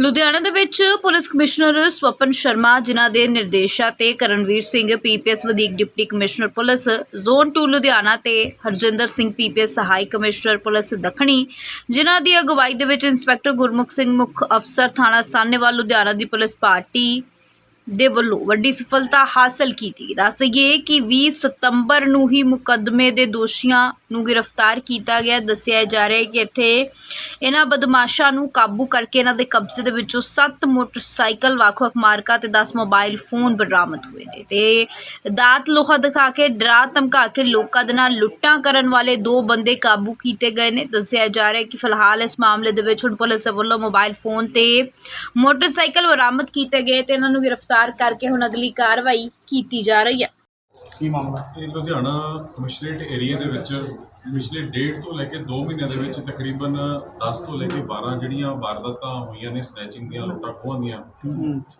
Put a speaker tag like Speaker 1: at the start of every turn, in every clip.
Speaker 1: ਲੁਧਿਆਣਾ ਦੇ ਵਿੱਚ police commissioner Swapan Sharma, ਜਿਨ੍ਹਾਂ ਦੇ ਨਿਰਦੇਸ਼ਾਂ ਤੇ ਕਰਨਵੀਰ ਸਿੰਘ, ਪੀਪੀਐਸ ਵਧੀਕ deputy commissioner police, zone 2 Ludhiana ਤੇ ਹਰਜਿੰਦਰ ਸਿੰਘ, ਪੀਪੀਐਸ ਸਹਾਇਕ ਕਮਿਸ਼ਨਰ ਪੁਲਿਸ ਦੱਖਣੀ, ਜਿਨ੍ਹਾਂ ਦੀ ਅਗਵਾਈ ਦੇ ਵਿੱਚ ਇੰਸਪੈਕਟਰ ਗੁਰਮੁਖ ਸਿੰਘ, ਮੁੱਖ ਅਫਸਰ ਥਾਣਾ ਸਾਹਨੇਵਾਲ, ਲੁਧਿਆਣਾ ਦੀ ਪੁਲਿਸ ਪਾਰਟੀ ਦੇ ਵੱਲੋਂ ਵੱਡੀ ਸਫਲਤਾ ਹਾਸਲ ਕੀਤੀ ਦੱਸ ਦਈਏ ਕਿ 20 ਸਤੰਬਰ ਨੂੰ ਹੀ ਮੁਕੱਦਮੇ ਦੇ ਦੋਸ਼ੀਆਂ ਨੂੰ ਗ੍ਰਿਫਤਾਰ ਕੀਤਾ ਗਿਆ। ਦੱਸਿਆ ਜਾ ਰਿਹਾ ਹੈ ਕਿ ਇੱਥੇ ਇਹਨਾਂ ਬਦਮਾਸ਼ਾਂ ਨੂੰ ਕਾਬੂ ਕਰਕੇ ਇਹਨਾਂ ਦੇ ਕਬਜ਼ੇ ਦੇ ਵਿੱਚੋਂ 7 ਮੋਟਰਸਾਈਕਲ, ਵੱਖ-ਵੱਖ ਮਾਰਕਾ ਤੇ 10 ਮੋਬਾਈਲ ਫੋਨ ਬਰਾਮਦ ਹੋਏ ਨੇ ਤੇ ਦਾਤ ਲੋਹਾ ਦਿਖਾ ਕੇ, ਡਰਾ ਧਮਕਾ ਕੇ ਲੋਕਾਂ ਦੇ ਨਾਲ ਲੁੱਟਾਂ ਕਰਨ ਵਾਲੇ ਦੋ ਬੰਦੇ ਕਾਬੂ ਕੀਤੇ ਗਏ ਨੇ। ਦੱਸਿਆ ਜਾ ਰਿਹਾ ਹੈ ਕਿ ਫਿਲਹਾਲ ਇਸ ਮਾਮਲੇ ਦੇ ਵਿੱਚ ਹੁਣ ਪੁਲਿਸ ਦੇ ਵੱਲੋਂ ਮੋਬਾਈਲ ਫੋਨ ਤੇ ਮੋਟਰਸਾਈਕਲ ਬਰਾਮਦ ਕੀਤੇ ਗਏ ਤੇ ਇਹਨਾਂ ਨੂੰ ਗ੍ਰਿਫਤਾਰ ਕਰਕੇ ਹੁਣ ਅਗਲੀ ਕਾਰਵਾਈ ਕੀਤੀ ਜਾ ਰਹੀ ਹੈ।
Speaker 2: ਕੀ ਮਾਮਲਾ
Speaker 3: ਇਹ ਲੁਧਿਆਣਾ ਕਮਿਸ਼ਨਰੇਟ ਏਰੀਆ ਦੇ ਵਿੱਚ ਪਿਛਲੇ ਡੇਢ ਤੋਂ ਲੈ ਕੇ 2 ਮਹੀਨਿਆਂ ਦੇ ਵਿੱਚ ਤਕਰੀਬਨ 10 ਤੋਂ ਲੈ ਕੇ 12 ਜਿਹੜੀਆਂ ਵਾਰਦਾਤਾਂ ਹੋਈਆਂ ਨੇ ਸਨੈਚਿੰਗ ਦੀਆਂ ਲੁੱਟਾਂ ਖੋਹਾਂ ਦੀਆਂ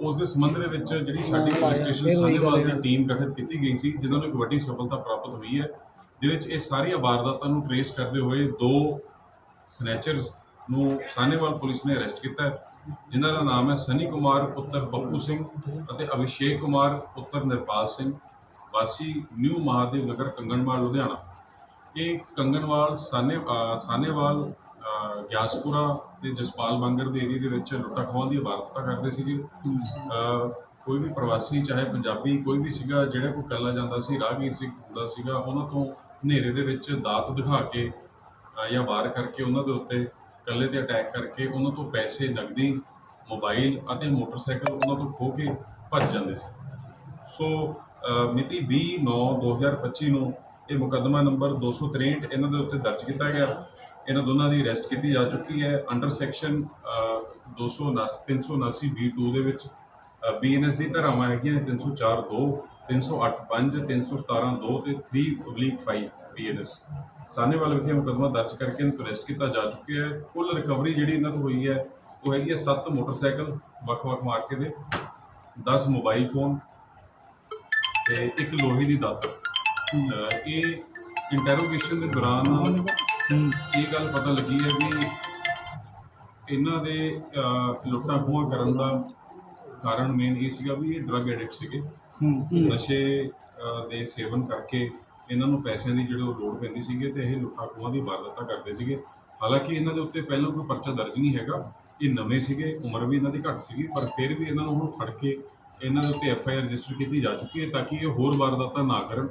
Speaker 3: ਉਸ ਦੇ ਸੰਬੰਧ ਦੇ ਵਿੱਚ ਜਿਹੜੀ ਸਾਡੀ ਪੁਲਿਸ ਸਟੇਸ਼ਨ ਸਾਹਨੇਵਾਲ ਦੀ ਟੀਮ ਗਠਿਤ ਕੀਤੀ ਗਈ ਸੀ ਜਿਨ੍ਹਾਂ ਨੂੰ ਇੱਕ ਵੱਡੀ ਸਫਲਤਾ ਪ੍ਰਾਪਤ ਹੋਈ ਹੈ ਜਿਹਦੇ ਵਿੱਚ ਇਹ ਸਾਰੀਆਂ ਵਾਰਦਾਤਾਂ ਨੂੰ ਟਰੇਸ ਕਰਦੇ ਹੋਏ ਦੋ ਸਨੈਚਰਸ ਨੂੰ ਸਾਹਨੇਵਾਲ ਪੁਲਿਸ ਨੇ ਅਰੈਸਟ ਕੀਤਾ ਹੈ। ਜਿਨ੍ਹਾਂ ਦਾ ਨਾਮ ਹੈ ਸਨੀ ਕੁਮਾਰ, ਪੁੱਤਰ ਬੱਪੂ ਸਿੰਘ ਅਤੇ ਅਭਿਸ਼ੇਕ ਕੁਮਾਰ, ਪੁੱਤਰ ਨਿਰਪਾਲ ਸਿੰਘ, ਵਾਸੀ ਨਿਊ ਮਹਾਦੇਵ ਨਗਰ, ਕੰਗਣਵਾਲ, ਲੁਧਿਆਣਾ। ਇਹ ਕੰਗਨਵਾਲ ਸਾਨੇ ਸਾਨੇਵਾਲ ਗਿਆਸਪੁਰਾ ਤੇ ਜਸਪਾਲ ਬਾਂਗਰ ਦੇ ਏਰੀਆ ਦੇ ਵਿੱਚ ਲੁੱਟਾਂ ਖੋਹਾਂ ਦੀ ਵਾਰਦਾਤਾਂ ਕਰਦੇ ਸੀਗੇ। ਕੋਈ ਵੀ ਪ੍ਰਵਾਸੀ, ਚਾਹੇ ਪੰਜਾਬੀ, ਕੋਈ ਵੀ ਸੀਗਾ, ਜਿਹੜਾ ਕੋਈ ਕੱਲਾ ਜਾਂਦਾ ਸੀ, ਰਾਹਗੀਰ ਸੀ ਹੁੰਦਾ ਸੀਗਾ, ਉਹਨਾਂ ਤੋਂ ਹਨੇਰੇ ਦੇ ਵਿੱਚ ਦਾਤ ਦਿਖਾ ਕੇ ਜਾਂ ਵਾਰ ਕਰਕੇ ਉਹਨਾਂ ਦੇ ਉੱਤੇ ਕੱਲੇ ਤੇ ਅਟੈਕ ਕਰਕੇ ਉਹਨਾਂ ਤੋਂ ਪੈਸੇ ਨਗਦੀ ਮੋਬਾਈਲ ਅਤੇ ਮੋਟਰਸਾਈਕਲ ਉਹਨਾਂ ਤੋਂ ਖੋਹ ਕੇ ਭੱਜ ਜਾਂਦੇ ਸੀ। ਸੋ ਅ, ਮਿਤੀ 20/9/2025 ਨੂੰ ਇਹ ਮੁਕੱਦਮਾ ਨੰਬਰ 263 ਇਹਨਾਂ ਦੇ ਉੱਤੇ ਦਰਜ ਕੀਤਾ ਗਿਆ। ਇਹਨਾਂ ਦੋਨਾਂ ਦੀ ਅਰੈਸਟ ਕੀਤੀ ਜਾ ਚੁੱਕੀ ਹੈ। ਅੰਡਰ ਸੈਕਸ਼ਨ 279 379 B2 ਦੇ ਵਿੱਚ ਬੀਐਨਐਸ ਦੀ ਧਾਰਾਵਾਂ ਹੈਗੀਆਂ 304 2 308 5 317 2 ਤੇ 3/5 ਬੀਐਨਐਸ ਸਾਹਨੇਵਾਲ ਵਿਖੇ ਮੁਕੱਦਮਾ ਦਰਜ ਕਰਕੇ ਇਹਨਾਂ ਅਰੈਸਟ ਕੀਤਾ ਜਾ ਚੁੱਕਿਆ ਹੈ। ਕੁੱਲ ਰਿਕਵਰੀ ਜਿਹੜੀ ਇਹਨਾਂ ਤੋਂ ਹੋਈ ਹੈ ਉਹ ਹੈਗੀ ਹੈ 7 ਮੋਟਰਸਾਈਕਲ ਵੱਖ-ਵੱਖ ਮਾਰਕੇ ਦੇ 10 ਮੋਬਾਈਲ ਫੋਨ ਤੇ ਇੱਕ ਲੋਹੇ ਦੀ ਦਾਤ। ਇਹ ਇੰਟਰੋਗੇਸ਼ਨ ਦੇ ਦੌਰਾਨ ਇਹ ਗੱਲ ਪਤਾ ਲੱਗੀ ਹੈ ਵੀ ਇਹਨਾਂ ਦੇ ਲੁੱਟਾਂ ਖੋਹਾਂ ਕਰਨ ਦਾ ਕਾਰਨ ਮੇਨ ਇਹ ਸੀਗਾ ਵੀ ਇਹ ਡਰੱਗ ਐਡਿਕਟ ਸੀਗੇ। ਨਸ਼ੇ ਦੇ ਸੇਵਨ ਕਰਕੇ ਇਹਨਾਂ ਨੂੰ ਪੈਸਿਆਂ ਦੀ ਜਿਹੜੀ ਉਹ ਲੋੜ ਪੈਂਦੀ ਸੀਗੀ ਤੇ ਇਹ ਲੁੱਟਾਂ ਖੋਹਾਂ ਦੀ ਵਾਰਦਾਤਾਂ ਕਰਦੇ ਸੀਗੇ। ਹਾਲਾਂਕਿ ਇਹਨਾਂ ਦੇ ਉੱਤੇ ਪਹਿਲਾਂ ਕੋਈ ਪਰਚਾ ਦਰਜ ਨਹੀਂ ਹੈਗਾ। ਇਹ ਨਵੇਂ ਸੀਗੇ ਉਮਰ ਵੀ ਇਹਨਾਂ ਦੀ ਘੱਟ ਸੀਗੀ ਪਰ ਫਿਰ ਵੀ ਇਹਨਾਂ ਨੂੰ ਹੁਣ ਫੜ ਕੇ ਇਹਨਾਂ ਦੇ ਉੱਤੇ ਐਫ ਆਈ ਆਰ ਰਜਿਸਟਰ ਕੀਤੀ ਜਾ ਚੁੱਕੀ ਹੈ ਤਾਂ ਕਿ ਇਹ ਹੋਰ ਵਾਰਦਾਤਾਂ ਨਾ ਕਰਨ।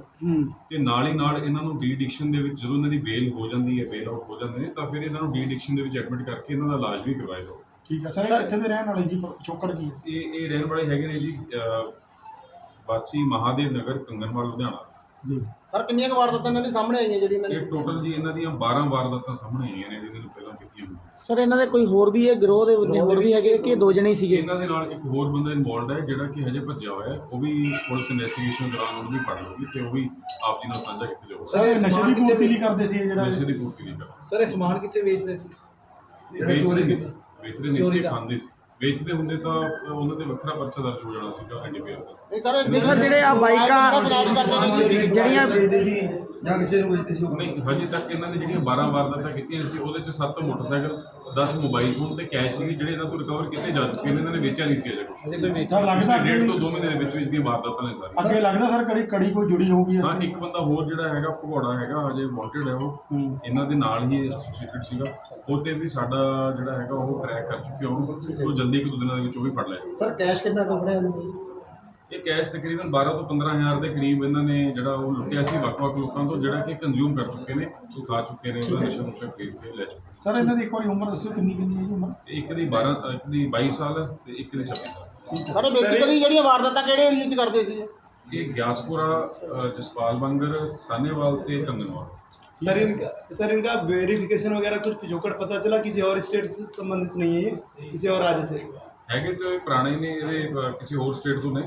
Speaker 3: ਤੇ ਨਾਲ ਹੀ ਨਾਲ ਇਹਨਾਂ ਨੂੰ ਡੀ ਐਡਿਕਸ਼ਨ ਦੇ ਵਿੱਚ ਜਦੋਂ ਇਹਨਾਂ ਦੀ ਬੇਲ ਹੋ ਜਾਂਦੀ ਹੈ ਬੇਲ ਆਊਟ ਹੋ ਜਾਂਦੇ ਨੇ ਤਾਂ ਫਿਰ ਇਹਨਾਂ ਨੂੰ ਡੀ ਐਡਿਕਸ਼ਨ ਦੇ ਵਿੱਚ ਐਡਮਿਟ ਕਰਕੇ ਇਹਨਾਂ ਦਾ ਇਲਾਜ ਵੀ ਕਰਵਾਇਆ ਜਾਓ
Speaker 2: ਠੀਕ ਹੈ। ਸਰ ਇਹ ਕਿੱਥੇ ਦੇ ਰਹਿਣ ਵਾਲੇ ਜੀ? ਚੋਕੜ ਕੀ
Speaker 3: ਇਹ ਇਹ ਰਹਿਣ ਵਾਲੇ ਹੈਗੇ ਨੇ ਜੀ ਵਾਸੀ ਮਹਾਦੇਵ ਨਗਰ ਕੰਗਨਵਾਲ ਲੁਧਿਆਣਾ।
Speaker 2: ਜੀ।
Speaker 4: ਸਰ ਕਿੰਨੀਆਂ ਕੁ ਵਾਰਦਾਤਾਂ ਇਹਨਾਂ ਦੀ ਸਾਹਮਣੇ ਆਈਆਂ ਜਿਹੜੀ ਇਹਨਾਂ
Speaker 3: ਇਹ
Speaker 4: ਨੇ
Speaker 3: ਟੋਟਲ ਜੀ ਇਹਨਾਂ ਦੀਆਂ 12 ਵਾਰਦਾਤਾਂ ਸਾਹਮਣੇ ਆਈਆਂ ਨੇ ਜਿਹਨਾਂ ਨੂੰ ਪਹਿਲਾਂ ਕੀਤੀਆਂ ਹੋਈਆਂ
Speaker 5: ਸਰ ਇਹਨਾਂ ਦੇ ਕੋਈ ਹੋਰ ਵੀ ਹੈ ਗਰੋਹ ਦੇ ਬੰਦੇ ਹੋਰ ਵੀ ਹੈਗੇ ਕਿ ਦੋ ਜਣੇ ਹੀ ਸੀਗੇ?
Speaker 3: ਇਹਨਾਂ ਦੇ ਨਾਲ ਇੱਕ ਹੋਰ ਬੰਦਾ ਇਨਵੋਲਡ ਹੈ ਜਿਹੜਾ ਕਿ ਹਜੇ ਭੱਜਿਆ ਹੋਇਆ ਹੈ ਉਹ ਵੀ ਪੁਲਿਸ ਇਨਵੈਸਟੀਗੇਸ਼ਨ ਦੌਰਾਨ ਉਹਨੂੰ ਵੀ ਫੜ ਲਊਗੀ ਤੇ ਉਹ ਵੀ ਆਪ ਜੀ ਨਾਲ ਸਾਂਝਾ ਕੀਤਾ ਜਾਊਗਾ।
Speaker 2: ਸਰ ਇਹ ਨਸ਼ੇ ਦੀ ਪੂਰਤੀ ਲਈ ਕਰਦੇ ਸੀ ਇਹ ਜਿਹੜਾ
Speaker 3: ਨਸ਼ੇ ਦੀ ਪੂਰਤੀ ਨਹੀਂ ਕਰਦਾ।
Speaker 4: ਸਰ ਇਹ ਸਮਾਨ ਕਿੱਥੇ ਵੇਚਦੇ ਸੀ?
Speaker 3: ਵੇਚਦੇ ਨਹੀਂ ਸੀ ਵੇਚਦੇ ਨਹੀਂ ਸੀ ਖਾਂਦੇ ਸੀ। ਵੇਚਦੇ ਹੁੰਦੇ ਤਾਂ ਉਹਨਾਂ ਤੇ ਵੱਖਰਾ ਪਰਚਾ ਦਰਜ ਹੋ ਜਾਣਾ ਸੀਗਾ ਐਨਡੀਪੀਆਰ ਦਾ
Speaker 4: ਨਹੀਂ ਸਰ
Speaker 5: ਨਹੀਂ ਸਰ ਜਿਹੜੇ ਆ ਬਾਈਕਾਂ ਜਿਹੜੀਆਂ
Speaker 6: ਜਾਂ ਕਿਸੇ ਨੂੰ ਵੇਚਦੇ ਸੀ ਉਹ
Speaker 3: ਨਹੀਂ ਹਜੇ ਤੱਕ ਇਹਨਾਂ ਨੇ ਜਿਹੜੀਆਂ 12 ਵਾਰਦਾਤਾਂ ਕੀਤੀਆਂ ਸੀ ਉਹਦੇ ਚ 7 ਮੋਟਰਸਾਈਕਲ 10 ਮੋਬਾਈਲ ਫੋਨ ਤੇ ਕੈਸ਼ ਸੀ ਜਿਹੜੇ ਇਹਨਾਂ ਤੋਂ ਰਿਕਵਰ ਕੀਤੇ ਜਾ ਚੁੱਕੇ ਨੇ ਇਹਨਾਂ ਨੇ ਵੇਚਿਆ ਨਹੀਂ ਸੀ ਅਜੇ ਕੁਝ
Speaker 2: ਤਾਂ ਲੱਗਦਾ
Speaker 3: ਪਿਛਲੇ ਡੇਢ
Speaker 2: ਅੱਗੇ
Speaker 3: ਤੋਂ 2 ਮਹੀਨੇ ਦੇ ਵਿੱਚ ਵਿੱਚ ਦੀਆਂ ਵਾਰਦਾਤਾਂ ਨੇ ਸਾਰੀਆਂ।
Speaker 2: ਅੱਗੇ ਲੱਗਦਾ ਸਰ ਕੜੀ ਕੜੀ ਕੋਈ ਜੁੜੀ ਹੋਊਗੀ
Speaker 3: ਹਾਂ ਇੱਕ ਬੰਦਾ ਹੋਰ ਜਿਹੜਾ ਹੈਗਾ ਭਗੌੜਾ ਹੈਗਾ ਹਜੇ ਵਾਂਟਡ ਹੈ ਉਹ। ਇਹਨਾਂ ਦੇ ਨਾਲ ਹੀ ਐਸੋਸੀਏਟਡ ਸੀਗਾ। ਉਹ ਤੇ ਵੀ ਸਾਡਾ ਜਿਹੜਾ ਹੈਗਾ ਉਹ ਟਰੈਕ ਕਰ ਚੁੱਕੇ ਹਾਂ ਉਹ ਜਲਦੀ ਇੱਕ ਦੋ ਦਿਨਾਂ ਦੇ ਵਿੱਚ ਉਹ ਵੀ ਫੜ ਲਿਆ।
Speaker 4: ਸਰ ਕੈਸ਼ ਕਿੰਨਾ ਕੁ ਫੜਿਆ ਇਹਨਾਂ ਨੇ
Speaker 3: ਇਹ ਕੈਸ਼ ਤਕਰੀਬਨ 12 ਤੋਂ 15000 ਦੇ ਕਰੀਬ ਇਹਨਾਂ ਨੇ ਜਿਹੜਾ ਉਹ ਲੁੱਟਿਆ ਸੀ ਵੱਖ-ਵੱਖ ਲੋਕਾਂ ਤੋਂ ਜਿਹੜਾ ਕਿ ਕੰਜ਼ਿਊਮ ਕਰ ਚੁੱਕੇ ਨੇ ਉਹ ਖਾ ਚੁੱਕੇ ਨੇ ਉਹਦਾ ਨਸ਼ਾ ਨੁਸ਼ਾ ਖਰੀਦ ਕੇ ਲੈ ਚੁੱਕੇ
Speaker 2: ਸਰ ਇਹਨਾਂ ਦੀ ਇੱਕ ਵਾਰੀ ਉਮਰ ਦੱਸੋ ਕਿੰਨੀ ਕਿੰਨੀ ਹੈ ਜੀ ਉਮਰ
Speaker 3: ਇੱਕ ਦੀ 12 ਇੱਕ ਦੀ 22 ਸਾਲ ਹੈ ਤੇ ਇੱਕ ਦੀ 26 ਸਾਲ
Speaker 4: ਸਰ ਬੇਸਿਕਲੀ ਜਿਹੜੀਆਂ ਵਾਰਦਾਤਾਂ ਕਿਹੜੇ ਏਰੀਆ 'ਚ ਕਰਦੇ ਸੀ
Speaker 3: ਇਹ ਗਿਆਸਪੁਰਾ ਅ, ਜਸਪਾਲ ਬੰਗਰ ਸਾਨੇਵਾਲ ਤੇ ਕੰਗਨਵਾਲ
Speaker 7: सर इनका सर इनका वेरिफिकेशन वगैरह कुछ पिछोकड़ पता चला किसी और स्टेट से संबंधित नहीं है ये किसी और राज्य से
Speaker 3: ਹੈਗੇ ਤੇ ਇਹ ਪੁਰਾਣੇ ਨੇ ਇਹਦੇ ਅ, ਕਿਸੇ ਹੋਰ ਸਟੇਟ ਤੋਂ ਨੇ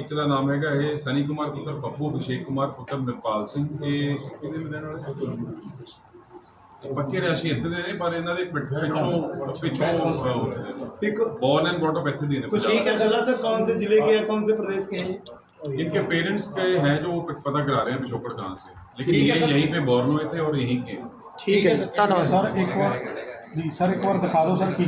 Speaker 3: ਇੱਕ ਦਾ ਨਾਮ ਹੈਗਾ ਇਹ ਸਨੀ ਕੁਮਾਰ ਪੁੱਤਰ ਪੱਪੂ ਅਭਿਸ਼ੇਕ ਕੁਮਾਰ ਪੁੱਤਰ ਨਿਰਪਾਲ ਸਿੰਘ ਇਹ ਕਿਹਦੇ ਦੇ ਰਹਿਣ ਵਾਲੇ ਇਹ ਪੱਕੇ ਰਿਆਸ਼ੀ ਇੱਥੇ ਦੇ ਨੇ ਪਰ ਇਹਨਾਂ ਦੇ ਪਿ- ਪਿੱਛੋਂ ਪਿੱਛੋਂ ਅ, ਉੱਥੇ ਦੇ
Speaker 7: pick
Speaker 3: born and brought up ਇੱਥੇ ਦੇ ਨੇ
Speaker 7: कुछ ये क्या चला सर कौन से जिले के या कौन से प्रदेश के हैं ये?
Speaker 3: इनके पेरेंट्स के हैं जो वो पता करा रहे हैं पिछोकड़ कहाँ से लेकिन ये यहीं पे बॉर्न हुए थे और यहीं के हैं
Speaker 5: ਠੀਕ ਹੈ ਜੀ, ਧੰਨਵਾਦ
Speaker 2: ਸਰ ਇੱਕ ਵਾਰ ਜੀ ਸਰ ਇੱਕ ਵਾਰ ਦਿਖਾ ਦਿਓ ਸਰ ਕੀ